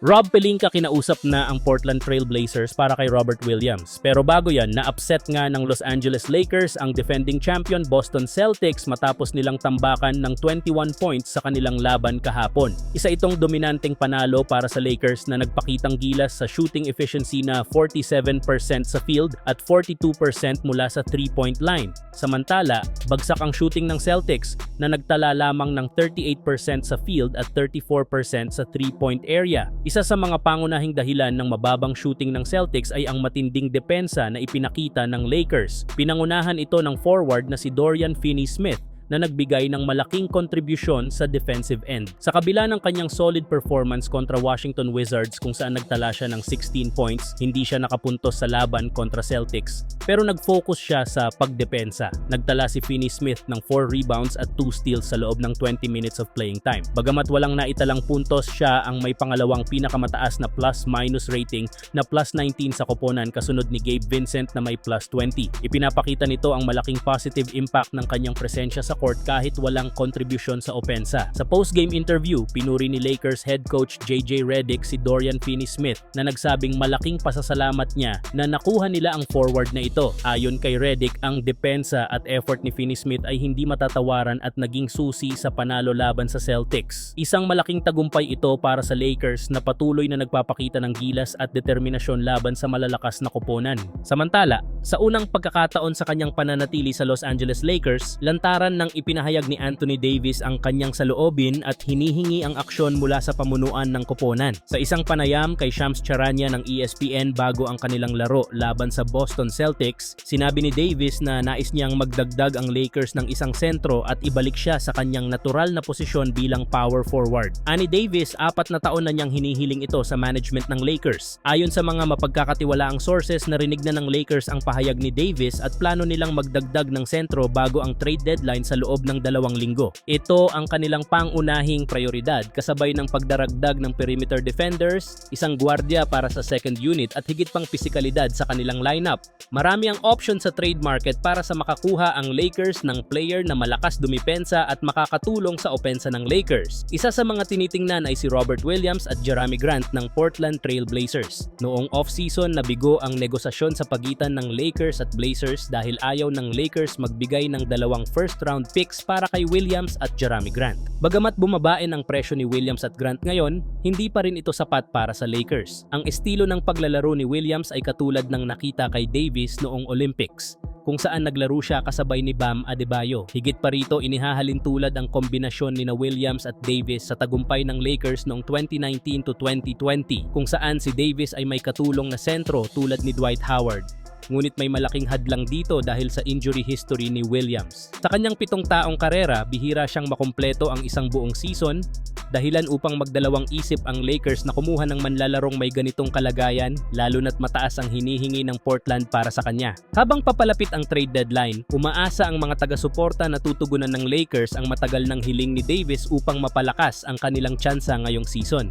Rob Pelinka kinausap na ang Portland Trail Blazers para kay Robert Williams. Pero bago yan, na-upset nga ng Los Angeles Lakers ang defending champion Boston Celtics matapos nilang tambakan ng 21 points sa kanilang laban kahapon. Isa itong dominanteng panalo para sa Lakers na nagpakitang gilas sa shooting efficiency na 47% sa field at 42% mula sa 3-point line. Samantala, bagsak ang shooting ng Celtics na nagtala lamang ng 38% sa field at 34% sa 3-point area. Isa sa mga pangunahing dahilan ng mababang shooting ng Celtics ay ang matinding depensa na ipinakita ng Lakers. Pinangunahan ito ng forward na si Dorian Finney-Smith na nagbigay ng malaking kontribusyon sa defensive end. Sa kabila ng kanyang solid performance kontra Washington Wizards kung saan nagtala siya ng 16 points, hindi siya nakapuntos sa laban kontra Celtics. Pero nag-focus siya sa pagdepensa. Nagtala si Finney-Smith ng 4 rebounds at 2 steals sa loob ng 20 minutes of playing time. Bagamat walang naitalang puntos, siya ang may pangalawang pinakamataas na plus-minus rating na plus 19 sa koponan kasunod ni Gabe Vincent na may plus 20. Ipinapakita nito ang malaking positive impact ng kanyang presensya sa court kahit walang contribution sa opensa. Sa post-game interview, pinuri ni Lakers head coach JJ Redick si Dorian Finney-Smith na nagsabing malaking pasasalamat niya na nakuha nila ang forward na ito. Ayon kay Redick, ang depensa at effort ni Finney-Smith ay hindi matatawaran at naging susi sa panalo laban sa Celtics. Isang malaking tagumpay ito para sa Lakers na patuloy na nagpapakita ng gilas at determinasyon laban sa malalakas na koponan. Samantala, sa unang pagkakataon sa kanyang pananatili sa Los Angeles Lakers, lantaran ng ipinahayag ni Anthony Davis ang kanyang saloobin at hinihingi ang aksyon mula sa pamunuan ng koponan. Sa isang panayam kay Shams Charania ng ESPN bago ang kanilang laro laban sa Boston Celtics, sinabi ni Davis na nais niyang magdagdag ang Lakers ng isang sentro at ibalik siya sa kanyang natural na posisyon bilang power forward. Ani Davis, apat na taon na niyang hinihiling ito sa management ng Lakers. Ayon sa mga mapagkakatiwalaang sources, narinig na ng Lakers ang pahayag ni Davis at plano nilang magdagdag ng sentro bago ang trade deadline sa loob ng dalawang linggo. Ito ang kanilang pangunahing prioridad kasabay ng pagdaragdag ng perimeter defenders, isang gwardiya para sa second unit at higit pang pisikalidad sa kanilang lineup. Marami ang option sa trade market para sa makakuha ang Lakers ng player na malakas dumipensa at makakatulong sa opensa ng Lakers. Isa sa mga tinitingnan ay si Robert Williams at Jeremy Grant ng Portland Trail Blazers. Noong off-season nabigo ang negosasyon sa pagitan ng Lakers at Blazers dahil ayaw ng Lakers magbigay ng dalawang first round picks para kay Williams at Jeremy Grant. Bagamat bumabain ang presyo ni Williams at Grant ngayon, hindi pa rin ito sapat para sa Lakers. Ang estilo ng paglalaro ni Williams ay katulad ng nakita kay Davis noong Olympics kung saan naglaro siya kasabay ni Bam Adebayo. Higit pa rito inihahalin tulad ang kombinasyon ni na Williams at Davis sa tagumpay ng Lakers noong 2019 to 2020 kung saan si Davis ay may katulong na sentro tulad ni Dwight Howard ngunit may malaking hadlang dito dahil sa injury history ni Williams. Sa kanyang pitong taong karera, bihira siyang makumpleto ang isang buong season, dahilan upang magdalawang isip ang Lakers na kumuha ng manlalarong may ganitong kalagayan, lalo na't mataas ang hinihingi ng Portland para sa kanya. Habang papalapit ang trade deadline, umaasa ang mga taga-suporta na tutugunan ng Lakers ang matagal ng hiling ni Davis upang mapalakas ang kanilang tsansa ngayong season.